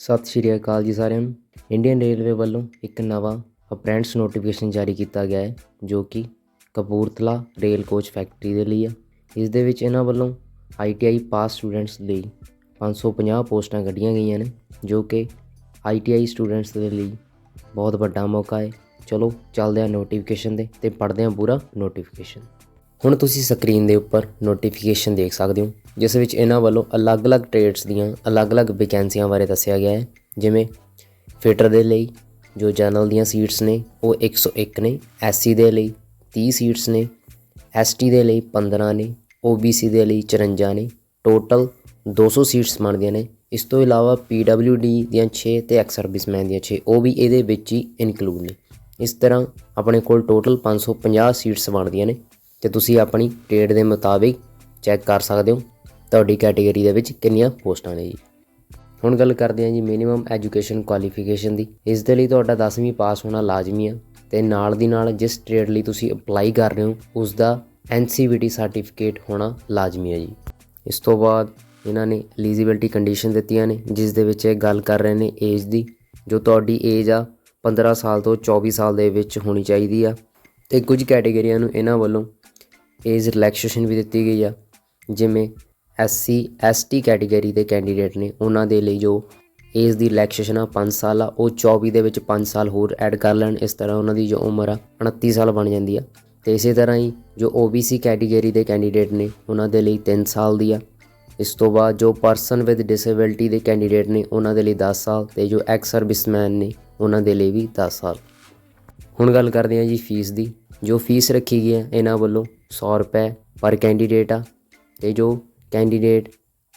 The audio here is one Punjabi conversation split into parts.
ਸਤਿ ਸ਼੍ਰੀ ਅਕਾਲ ਜੀ ਸਾਰਿਆਂ ਨੂੰ। ਇੰਡੀਅਨ ਰੇਲਵੇ ਵੱਲੋਂ ਇੱਕ ਨਵਾਂ ਅਪ੍ਰੈਂਟਸ ਨੋਟੀਫਿਕੇਸ਼ਨ ਜਾਰੀ ਕੀਤਾ ਗਿਆ ਹੈ, ਜੋ ਕਿ ਕਪੂਰਥਲਾ ਰੇਲ ਕੋਚ ਫੈਕਟਰੀ ਦੇ ਲਈ ਆ ਇਸ ਦੇ ਵਿੱਚ ਇਹਨਾਂ ਵੱਲੋਂ ਆਈਟੀਆਈ ਪਾਸ ਸਟੂਡੈਂਟਸ ਲਈ 550 ਪੋਸਟਾਂ ਕੱਢੀਆਂ ਗਈਆਂ ਨੇ, ਜੋ ਕਿ ਆਈਟੀਆਈ ਸਟੂਡੈਂਟਸ ਦੇ ਲਈ ਬਹੁਤ ਵੱਡਾ ਮੌਕਾ ਹੈ। ਚਲੋ, ਚੱਲਦੇ ਹਾਂ ਨੋਟੀਫਿਕੇਸ਼ਨ ਦੇ ਤੇ ਪੜ੍ਹਦੇ ਹਾਂ ਪੂਰਾ ਨੋਟੀਫਿਕੇਸ਼ਨ ਹੁਣ ਤੁਸੀਂ ਸਕਰੀਨ ਦੇ ਉੱਪਰ ਨੋਟੀਫਿਕੇਸ਼ਨ ਦੇਖ ਸਕਦੇ ਹੋ, ਜਿਸ ਵਿੱਚ ਇਹਨਾਂ ਵੱਲੋਂ ਅਲੱਗ-ਅਲੱਗ ਟ੍ਰੇਡਸ ਦੀਆਂ ਅਲੱਗ-ਅਲੱਗ ਵੈਕੈਂਸੀਆਂ ਬਾਰੇ ਦੱਸਿਆ ਗਿਆ ਹੈ, ਜਿਵੇਂ ਫਿਟਰ ਦੇ ਲਈ, ਜੋ ਜਨਰਲ ਦੀਆਂ ਸੀਟਸ ਨੇ, ਉਹ 101 ਨੇ ਐਸਸੀ ਦੇ ਲਈ 30 ਸੀਟਸ ਨੇ ਐਸਟੀ ਦੇ ਲਈ 15 ਨੇ ਓਬੀਸੀ ਦੇ ਲਈ 54 ਨੇ ਟੋਟਲ 200 ਸੀਟਸ ਬਣਦੀਆਂ ਨੇ। ਇਸ ਤੋਂ ਇਲਾਵਾ ਪੀਡਬਲਯੂਡੀ ਦੀਆਂ 6 ਤੇ ਐਕਸ ਸਰਵਿਸਮੈਨ ਦੀਆਂ 6 ਉਹ ਵੀ ਇਹਦੇ ਵਿੱਚ ਹੀ ਇਨਕਲੂਡ ਨੇ। ਇਸ ਤਰ੍ਹਾਂ ਆਪਣੇ ਕੋਲ ਟੋਟਲ 550 ਸੀਟਸ ਬਣਦੀਆਂ ਨੇ। ਤੇ ਤੁਸੀਂ ਆਪਣੀ ਟ੍ਰੇਡ ਦੇ ਮੁਤਾਬਿਕ ਚੈੱਕ ਕਰ ਸਕਦੇ ਹੋ ਤੁਹਾਡੀ ਕੈਟਾਗਰੀ ਦੇ ਵਿੱਚ ਕਿੰਨੀਆਂ ਪੋਸਟਾਂ ਨੇ ਜੀ। ਹੁਣ ਗੱਲ ਕਰਦੇ ਹਾਂ ਜੀ ਮਿਨੀਮਮ ਐਜੂਕੇਸ਼ਨ ਕੁਆਲੀਫਿਕੇਸ਼ਨ ਦੀ। ਇਸ ਦੇ ਲਈ ਤੁਹਾਡਾ 10ਵੀਂ ਪਾਸ ਹੋਣਾ ਲਾਜ਼ਮੀ ਆ ਤੇ ਨਾਲ ਦੀ ਨਾਲ ਜਿਸ ਟ੍ਰੇਡ ਲਈ ਤੁਸੀਂ ਅਪਲਾਈ ਕਰ ਰਹੇ ਹੋ, ਉਸ ਦਾ NCVT ਸਰਟੀਫਿਕੇਟ ਹੋਣਾ ਲਾਜ਼ਮੀ ਹੈ ਜੀ। ਇਸ ਤੋਂ ਬਾਅਦ ਇਹਨਾਂ ਨੇ ਐਲੀਜੀਬਿਲਟੀ ਕੰਡੀਸ਼ਨ ਦਿੱਤੀਆਂ ਨੇ, ਜਿਸ ਦੇ ਵਿੱਚ ਇਹ ਗੱਲ ਕਰ ਰਹੇ ਨੇ ਏਜ ਦੀ, ਜੋ ਤੁਹਾਡੀ ਏਜ ਆ 15 ਸਾਲ ਤੋਂ 24 ਸਾਲ ਦੇ ਵਿੱਚ ਹੋਣੀ ਚਾਹੀਦੀ ਆ। ਤੇ ਕੁਝ ਕੈਟਾਗਰੀਆਂ ਨੂੰ ਇਹਨਾਂ ਵੱਲੋਂ ਏਜ ਰਿਲੈਕਸੇਸ਼ਨ ਵੀ ਦਿੱਤੀ ਗਈ ਆ। ਜਿਵੇਂ ਐਸਸੀ ਐਸਟੀ ਕੈਟਾਗਰੀ ਦੇ ਕੈਂਡੀਡੇਟ ਨੇ, ਉਹਨਾਂ ਦੇ ਲਈ ਜੋ ਏਜ ਦੀ ਰਿਲੈਕਸੇਸ਼ਨ ਆ 5 ਸਾਲ ਆ, ਉਹ 24 ਦੇ ਵਿੱਚ 5 ਸਾਲ ਹੋਰ ਐਡ ਕਰ ਲੈਣ, ਇਸ ਤਰ੍ਹਾਂ ਉਹਨਾਂ ਦੀ ਜੋ ਉਮਰ ਆ 29 ਸਾਲ ਬਣ ਜਾਂਦੀ ਆ। ਤੇ ਇਸੇ ਤਰ੍ਹਾਂ ਹੀ ਜੋ OBC ਕੈਟਾਗਰੀ ਦੇ ਕੈਂਡੀਡੇਟ ਨੇ, ਉਹਨਾਂ ਦੇ ਲਈ 3 ਸਾਲ ਦੀ ਆ। ਇਸ ਤੋਂ ਬਾਅਦ ਜੋ ਪਰਸਨ ਵਿਦ ਡਿਸੇਬਿਲਟੀ ਦੇ ਕੈਂਡੀਡੇਟ ਨੇ, ਉਹਨਾਂ ਦੇ ਲਈ 10 ਸਾਲ ਤੇ ਜੋ ਐਕਸ ਸਰਵਿਸਮੈਨ ਨੇ, ਉਹਨਾਂ ਦੇ ਲਈ ਵੀ 10 ਸਾਲ। ਹੁਣ ਗੱਲ ਕਰਦੇ ਹਾਂ ਜੀ ਫੀਸ ਦੀ। ਜੋ ਫੀਸ ਰੱਖੀ ਗਈ ਹੈ ਇਹਨਾਂ ਵੱਲੋਂ ਸੌ ਰੁਪਏ ਪਰ ਕੈਂਡੀਡੇਟ ਆ। ਅਤੇ ਜੋ candidate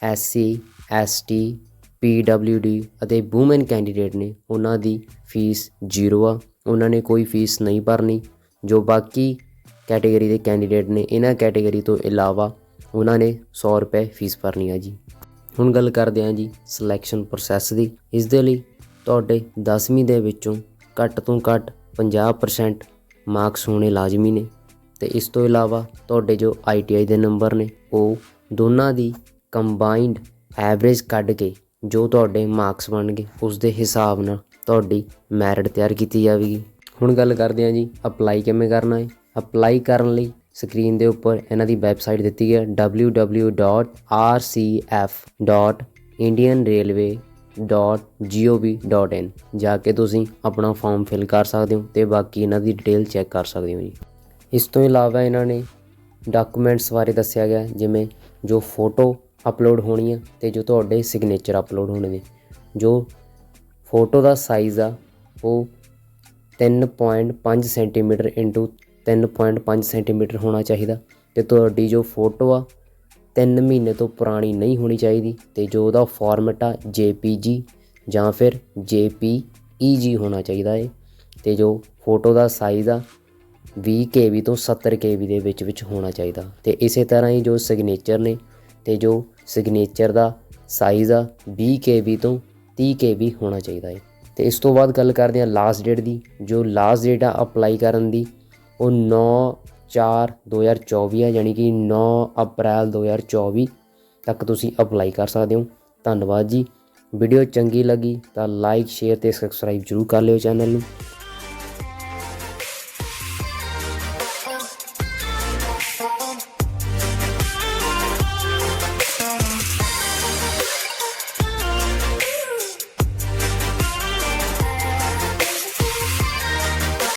S C S T P W D ਅਤੇ ਔਮਨ ਕੈਂਡੀਡੇਟ ਨੇ, ਉਹਨਾਂ ਦੀ ਫੀਸ ਜ਼ੀਰੋ ਆ। ਉਹਨਾਂ ਨੇ ਕੋਈ ਫੀਸ ਨਹੀਂ ਭਰਨੀ। ਜੋ ਬਾਕੀ ਕੈਟਾਗਰੀ ਦੇ ਕੈਂਡੀਡੇਟ ਨੇ, ਇਹਨਾਂ ਕੈਟਾਗਰੀ ਤੋਂ ਇਲਾਵਾ ਉਹਨਾਂ ਨੇ 100 ਰੁਪਏ ਫੀਸ ਭਰਨੀ ਆ ਜੀ। ਹੁਣ ਗੱਲ ਕਰਦੇ ਹਾਂ ਜੀ ਸਿਲੈਕਸ਼ਨ ਪ੍ਰੋਸੈਸ ਦੀ। ਇਸ ਦੇ ਲਈ ਤੁਹਾਡੇ 10ਵੀਂ ਦੇ ਵਿੱਚੋਂ ਘੱਟ ਤੋਂ ਘੱਟ 50% ਮਾਰਕਸ ਹੋਣੇ ਲਾਜ਼ਮੀ ਨੇ। ਤੇ ਇਸ ਤੋਂ ਇਲਾਵਾ ਤੁਹਾਡੇ ਜੋ ITI ਦੇ ਨੰਬਰ ਨੇ, ਉਹ ਦੋਨਾਂ ਦੀ ਕੰਬਾਈਨਡ ਐਵਰੇਜ ਕੱਢ ਕੇ ਜੋ ਤੁਹਾਡੇ ਮਾਰਕਸ ਬਣਨਗੇ ਉਸ ਦੇ ਹਿਸਾਬ ਨਾਲ ਤੁਹਾਡੀ ਮੈਰਿਟ ਤਿਆਰ ਕੀਤੀ ਜਾਵੇਗੀ। ਹੁਣ ਗੱਲ ਕਰਦੇ ਹਾਂ ਜੀ ਅਪਲਾਈ ਕਿਵੇਂ ਕਰਨਾ ਹੈ? ਅਪਲਾਈ ਕਰਨ ਲਈ ਸਕਰੀਨ ਦੇ ਉੱਪਰ ਇਹਨਾਂ ਦੀ ਵੈਬਸਾਈਟ ਦਿੱਤੀ ਹੈ www.rcf.indianrailway.gov.in ਜਾ ਕੇ ਤੁਸੀਂ ਆਪਣਾ ਫਾਰਮ ਫਿਲ ਕਰ ਸਕਦੇ ਹੋ ਤੇ ਬਾਕੀ ਇਹਨਾਂ ਦੀ ਡਿਟੇਲ ਚੈੱਕ ਕਰ ਸਕਦੇ ਹੋ ਜੀ। ਇਸ ਤੋਂ ਇਲਾਵਾ ਇਹਨਾਂ ਨੇ ਡਾਕੂਮੈਂਟਸ ਬਾਰੇ ਦੱਸਿਆ ਗਿਆ, ਜਿਵੇਂ ਜੋ ਫੋਟੋ ਅਪਲੋਡ ਹੋਣੀ ਹੈ ਤੇ ਜੋ ਤੁਹਾਡੇ ਸਿਗਨੇਚਰ ਅਪਲੋਡ ਹੋਣੇ ਨੇ ਜੋ ਫੋਟੋ ਦਾ ਸਾਈਜ਼ ਆ, ਉਹ 3.5 ਸੈਂਟੀਮੀਟਰ ਇਨਟੂ 3.5 ਸੈਂਟੀਮੀਟਰ ਹੋਣਾ ਚਾਹੀਦਾ ਤੇ ਤੁਹਾਡੀ ਜੋ ਫੋਟੋ ਆ 3 ਮਹੀਨੇ ਤੋਂ ਪੁਰਾਣੀ ਨਹੀਂ ਹੋਣੀ ਚਾਹੀਦੀ ਤੇ ਜੋ ਉਹਦਾ ਫਾਰਮੈਟ ਆ JPG ਜਾਂ ਫਿਰ JPEG ਹੋਣਾ ਚਾਹੀਦਾ ਏ। ਤੇ ਜੋ ਫੋਟੋ ਦਾ ਸਾਈਜ਼ ਆ 20 KB ਤੋਂ 70 KB ਦੇ ਵਿੱਚ ਵਿੱਚ ਹੋਣਾ ਚਾਹੀਦਾ। ਤੇ ਇਸੇ ਤਰ੍ਹਾਂ ਹੀ ਜੋ ਸਿਗਨੇਚਰ ਨੇ ਤੇ ਜੋ ਸਿਗਨੇਚਰ ਦਾ ਸਾਈਜ਼ ਆ 20 KB ਤੋਂ 30 KB ਹੋਣਾ ਚਾਹੀਦਾ ਹੈ ਤੇ ਇਸ ਤੋਂ ਬਾਅਦ ਗੱਲ ਕਰਦੇ ਹਾਂ ਲਾਸਟ ਡੇਟ ਦੀ। ਜੋ ਲਾਸਟ ਡੇਟ ਆ ਅਪਲਾਈ ਕਰਨ ਦੀ, ਉਹ 9 4 2024 ਆ, ਯਾਨੀ ਕਿ 9 ਅਪ੍ਰੈਲ 2024 ਤੱਕ ਤੁਸੀਂ ਅਪਲਾਈ ਕਰ ਸਕਦੇ ਹੋ। ਧੰਨਵਾਦ ਜੀ। ਵੀਡੀਓ ਚੰਗੀ ਲੱਗੀ ਤਾਂ ਲਾਈਕ ਸ਼ੇਅਰ ਤੇ ਸਬਸਕ੍ਰਾਈਬ ਜਰੂਰ ਕਰ ਲਿਓ ਚੈਨਲ ਨੂੰ।